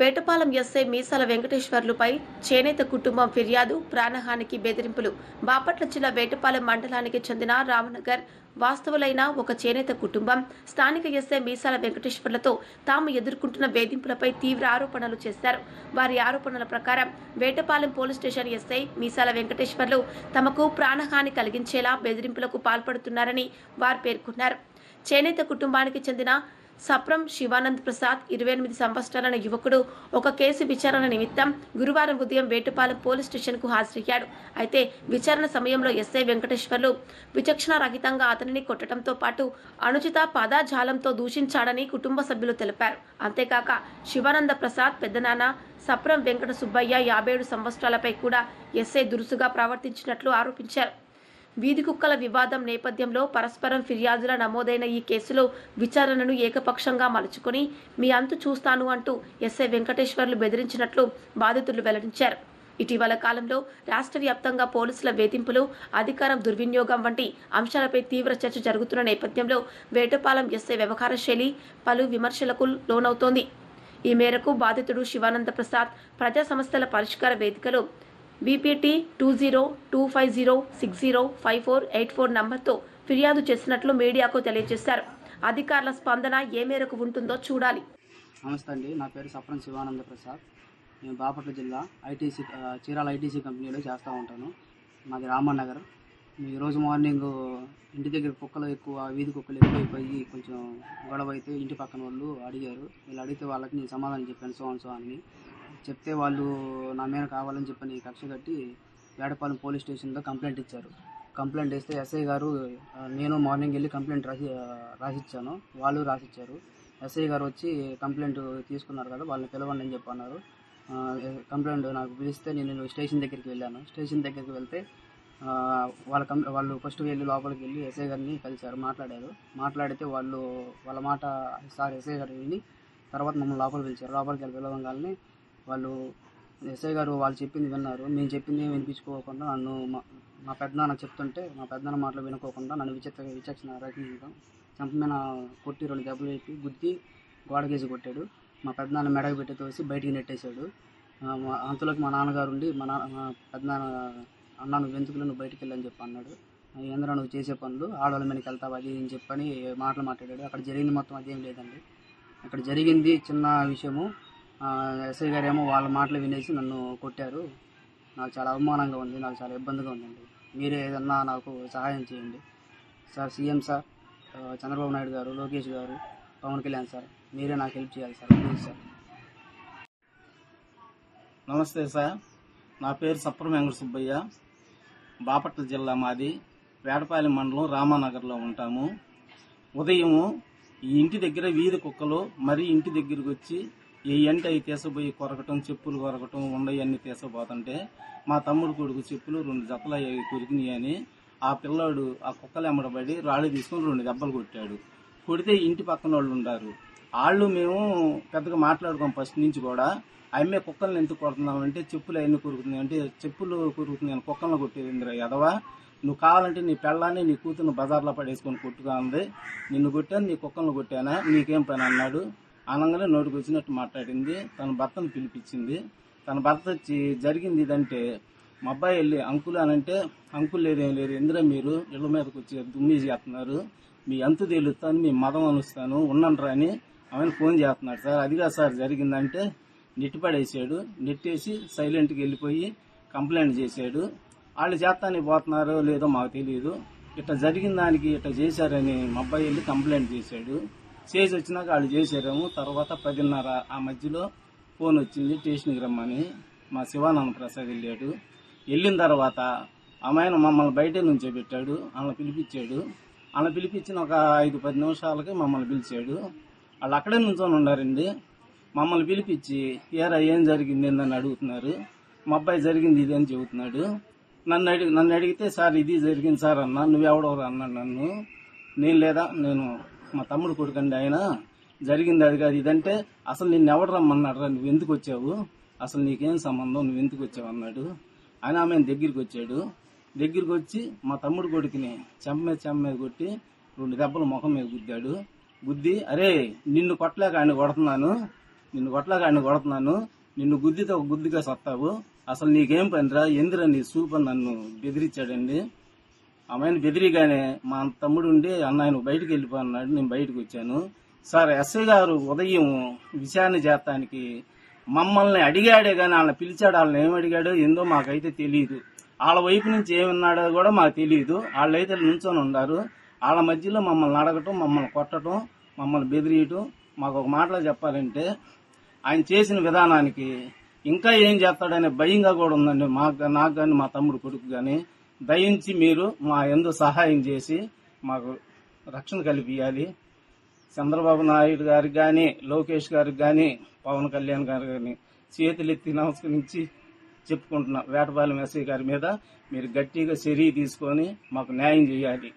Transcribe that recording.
Vetapalem SI మీసాల వెంకటేశ్వర్లుపై చేనేత కుటుంబం ఫిర్యాదు ప్రాణహానికి బెదిరింపులు. బాపట్ల జిల్లా వేటపాలెం మండలానికి చెందిన రామనగర్ వాస్తవులైన ఒక చేనేత కుటుంబం. స్థానిక ఎస్ఐ మీసాల వెంకటేశ్వర్లతో తాము ఎదుర్కొంటున్న వేధింపులపై తీవ్ర ఆరోపణలు చేశారు. వారి ఆరోపణల ప్రకారం Vetapalem police station SI Meesala Venkateswarlu తమకు ప్రాణహాని కలిగించేలా బెదిరింపులకు పాల్పడుతున్నారని వారు పేర్కొన్నారు. చేనేత కుటుంబానికి చెందిన సప్రం శివానంద్ ప్రసాద్ ఇరవై ఎనిమిది సంవత్సరాల యువకుడు. ఒక కేసు విచారణ నిమిత్తం గురువారం ఉదయం వేటుపాలెం పోలీస్ స్టేషన్కు హాజరయ్యాడు. అయితే విచారణ సమయంలో ఎస్ఐ వెంకటేశ్వర్లు విచక్షణారహితంగా అతనిని కొట్టడంతో పాటు అనుచిత పదాజాలంతో దూషించాడని కుటుంబ సభ్యులు తెలిపారు. అంతేకాక శివానంద ప్రసాద్ పెద్దనాన్న సప్రం వెంకట సుబ్బయ్య యాభై ఏడు సంవత్సరాలపై కూడా ఎస్ఐ దురుసుగా ప్రవర్తించినట్లు ఆరోపించారు. వీధి కుక్కల వివాదం నేపథ్యంలో పరస్పరం ఫిర్యాదుల నమోదైన ఈ కేసులో విచారణను ఏకపక్షంగా మలుచుకొని మీ అంతు చూస్తాను అంటూ ఎస్ఐ వెంకటేశ్వర్లు బెదిరించినట్లు బాధితులు వెల్లడించారు. ఇటీవల కాలంలో రాష్ట్ర వ్యాప్తంగా పోలీసుల వేధింపులు అధికారం దుర్వినియోగం వంటి అంశాలపై తీవ్ర చర్చ జరుగుతున్న నేపథ్యంలో వేటపాలెం ఎస్ఐ వ్యవహార శైలి పలు విమర్శలకు లోనవుతోంది. ఈ మేరకు బాధితుడు శివానంద ప్రసాద్ ప్రజా సమస్యల పరిష్కార వేదికలో BPT two zero two five zero six zero five four eight four నంబర్తో ఫిర్యాదు చేసినట్లు మీడియాకు తెలియజేశారు. అధికారుల స్పందన ఏ మేరకు ఉంటుందో చూడాలి. నమస్తే అండి. నా పేరు సప్రం శివానంద ప్రసాద్. నేను బాపట్ల జిల్లా ఐటీసీ చీరాల ఐటీసీ కంపెనీలో చేస్తూ ఉంటాను. మాది రామన్ నగర్ ఈరోజు మార్నింగ్ ఇంటి దగ్గర కుక్కలు ఎక్కువ వీధి కుక్కలు ఎక్కువైపోయి కొంచెం గొడవ అయితే ఇంటి పక్కన వాళ్ళు అడిగారు. వీళ్ళు అడిగితే వాళ్ళకి నేను సమాధానం చెప్పాను సో సో అని. చెప్తే వాళ్ళు నా మీద కావాలని చెప్పని కక్ష కట్టి వేడపాలెం పోలీస్ స్టేషన్లో కంప్లైంట్ ఇచ్చారు. కంప్లైంట్ ఇస్తే ఎస్ఐ గారు నేను మార్నింగ్ వెళ్ళి కంప్లైంట్ రాసి రాసిచ్చాను. వాళ్ళు రాసిచ్చారు. ఎస్ఐ గారు వచ్చి కంప్లైంట్ తీసుకున్నారు కదా వాళ్ళని పిలవండి అని చెప్పన్నారు కంప్లైంట్ నాకు పిలిస్తే నేను స్టేషన్ దగ్గరికి వెళ్ళాను. స్టేషన్ దగ్గరికి వెళ్తే వాళ్ళ కం వాళ్ళు ఫస్ట్ వెళ్ళి లోపలికి వెళ్ళి ఎస్ఐ గారిని కలిశారు మాట్లాడారు. మాట్లాడితే వాళ్ళు వాళ్ళ మాట సార్ ఎస్ఐ గారు విని తర్వాత మమ్మల్ని లోపలికి పిలిచారు. లోపలికి వెళ్ళి పిలవగానే వాళ్ళు ఎస్ఐ గారు వాళ్ళు చెప్పింది విన్నారు. నేను చెప్పింది వినిపించుకోకుండా నన్ను మా మా పెద్దనాన్న చెప్తుంటే మా పెద్దనాన్న మాటలు వినుకోకుండా నన్ను విచిత్ర విచక్షణ రహితంగా చంపమైన కొట్టి రెండు దెబ్బలు పెట్టి గుద్ది గోడకేసి కొట్టాడు. మా పెద్దనాన్న మెడకు పెట్టి తోసి బయటికి నెట్టేశాడు. మా- అంతలోకి మా నాన్నగారు ఉండి మా నాన్న పెద్దనాన్న అన్న నువ్వు నువ్వు బయటికి వెళ్ళని చెప్పి అన్నాడు. ఏంద్రా నువ్వు చేసే పనులు? ఆడవాళ్ళ మీదకి వెళ్తావు? అది అని చెప్పని మాటలు మాట్లాడాడు. అక్కడ జరిగింది మొత్తం అదేం లేదండి. అక్కడ జరిగింది చిన్న విషయము. ఎస్ఐ గారు ఏమో వాళ్ళ మాటలు వినేసి నన్ను కొట్టారు. నాకు చాలా అవమానంగా ఉంది నాకు చాలా ఇబ్బందిగా ఉందండి. మీరే ఏదన్నా నాకు సహాయం చేయండి. Sir CM sir Chandrababu Naidu garu Lokesh garu Pawan Kalyan sir మీరే నాకు హెల్ప్ చేయాలి సార్ ప్లీజ్ సార్. నమస్తే సార్. నా పేరు సప్రం వెంకట సుబ్బయ్య. బాపట్ల జిల్లా మాది. వేటపాలెం మండలం రామానగర్లో ఉంటాము. ఉదయము ఈ ఇంటి దగ్గర వీధి కుక్కలు మరీ ఇంటి దగ్గరికి వచ్చి ఏ ఎంట అవి తీసపోయి కొరకటం చెప్పులు కొరకటం ఉండయన్నీ తీసపోతుంటే మా తమ్ముడు కొడుకు చెప్పులు రెండు జతలు అవి కొరికినాయని ఆ పిల్లాడు ఆ కుక్కలు ఎమ్మడబడి రాళ్ళు తీసుకొని రెండు దెబ్బలు కొట్టాడు. కొడితే ఇంటి పక్కన వాళ్ళు ఉండారు. వాళ్ళు మేము పెద్దగా మాట్లాడుకోం ఫస్ట్ నుంచి కూడా అమ్మే కుక్కల్ని ఎందుకు కొడుతున్నామంటే చెప్పులు అవన్నీ కొరుకుతున్నాయి. అంటే చెప్పులు కొరుకుతున్నాయి కుక్కలను కొట్టేది ఎదవా నువ్వు కావాలంటే నీ పెళ్ళాన్ని నీ కూతురు బజార్లో పడేసుకొని కొట్టుగా ఉంది నిన్ను కొట్టాను నీ కుక్కలను కొట్టానా? నీకేం పని? అన్నాడు. అనగానే నోటికి వచ్చినట్టు మాట్లాడింది. తన భర్తను పిలిపించింది. తన భర్త వచ్చి జరిగింది ఇదంటే మా అబ్బాయి వెళ్ళి అంకులు అని అంటే అంకులు లేదేం లేదు ఎందులో మీరు? ఇళ్ళ మీదకి వచ్చి దుమ్మి చేస్తున్నారు. మీ అంతు తేలుస్తాను మీ మదం అనుస్తాను ఉన్నండ్రా అని ఆమె ఫోన్ చేస్తున్నాడు. సార్ అదిగా సార్ జరిగిందంటే నెట్టిపడేసాడు నెట్టేసి సైలెంట్కి వెళ్ళిపోయి కంప్లైంట్ చేశాడు. వాళ్ళు చేస్తానికి పోతున్నారో లేదో మాకు తెలియదు ఇట్లా జరిగిన దానికి ఇట్లా చేశారని మా అబ్బాయి వెళ్ళి కంప్లైంట్ చేశాడు. చేసి వచ్చినాక వాళ్ళు చేశారేమో తర్వాత పదిన్నర ఆ మధ్యలో ఫోన్ వచ్చింది స్టేషన్కి రమ్మని. మా శివానంద ప్రసాద్ వెళ్ళాడు. వెళ్ళిన తర్వాత ఆయన మమ్మల్ని బయట నుంచే పెట్టాడు. వాళ్ళని పిలిపించాడు. వాళ్ళని పిలిపించిన ఒక ఐదు పది నిమిషాలకి మమ్మల్ని పిలిచాడు. వాళ్ళు అక్కడే నుంచొని ఉన్నారండి. మమ్మల్ని పిలిపించి ఏరా ఏం జరిగింది? ఏందని అడుగుతున్నారు. మా అబ్బాయి జరిగింది ఇది అని చెబుతున్నాడు. నన్ను అడిగి నన్ను అడిగితే సార్ ఇది జరిగింది సార్ అన్న. నువ్వెవడవరు? అన్నాడు నన్ను. నేను లేదా? నేను మా తమ్ముడు కొడుకండి ఆయన. జరిగింది అది కాదు. ఇదంటే అసలు నిన్ను ఎవడు రమ్మన్నాడు రా నువ్వు ఎందుకు వచ్చావు? అసలు నీకేం సంబంధం? నువ్వు ఎందుకు వచ్చావు అన్నాడు. ఆయన ఆమె దగ్గరికి వచ్చాడు. దగ్గరికి వచ్చి మా తమ్ముడు కొడుకుని చెంప మీద చెంప మీద కొట్టి రెండు దెబ్బలు ముఖం మీద గుద్దాడు. గుద్ది అరే నిన్ను కొట్టలేక ఆయన కొడుతున్నాను. నిన్ను కొట్టలేక ఆయన కొడుతున్నాను. నిన్ను గుద్దితో ఒక గుద్దిగా సత్తావు. అసలు నీకేం పనిరా? ఎందురా నీ సూపర్ నన్ను బెదిరించాడండి? ఆమెను బెదిరిగానే మా తమ్ముడు ఉండి అన్న ఆయన బయటకు వెళ్ళిపోన్నాడు నేను బయటకు వచ్చాను. సార్ ఎస్ఐ గారు ఉదయం విచారణ చేస్తానికి మమ్మల్ని అడిగాడే కానీ వాళ్ళని పిలిచాడు వాళ్ళని ఏం అడిగాడో ఏందో మాకైతే తెలియదు వాళ్ళ వైపు నుంచి ఏమన్నాడో కూడా మాకు తెలియదు వాళ్ళైతే నుంచొని ఉన్నారు. వాళ్ళ మధ్యలో మమ్మల్ని అడగటం మమ్మల్ని కొట్టడం మమ్మల్ని బెదిరియటం మాకు ఒక మాటలో చెప్పాలంటే ఆయన చేసిన విధానానికి ఇంకా ఏం చేస్తాడనే భయంగా కూడా ఉందండి మాకు నాకు కానీ మా తమ్ముడు కొడుకు కానీ దయించి మీరు మా ఎందు సహాయం చేసి మాకు రక్షణ కల్పించాలి చంద్రబాబు నాయుడు గారికి కానీ లోకేష్ గారికి కానీ పవన్ కళ్యాణ్ గారు కానీ చేతులెత్తి నమస్కరించి చెప్పుకుంటున్నా. వేటపాలెం ఎస్ఐ గారి మీద మీరు గట్టిగా చర్య తీసుకొని మాకు న్యాయం చేయాలి.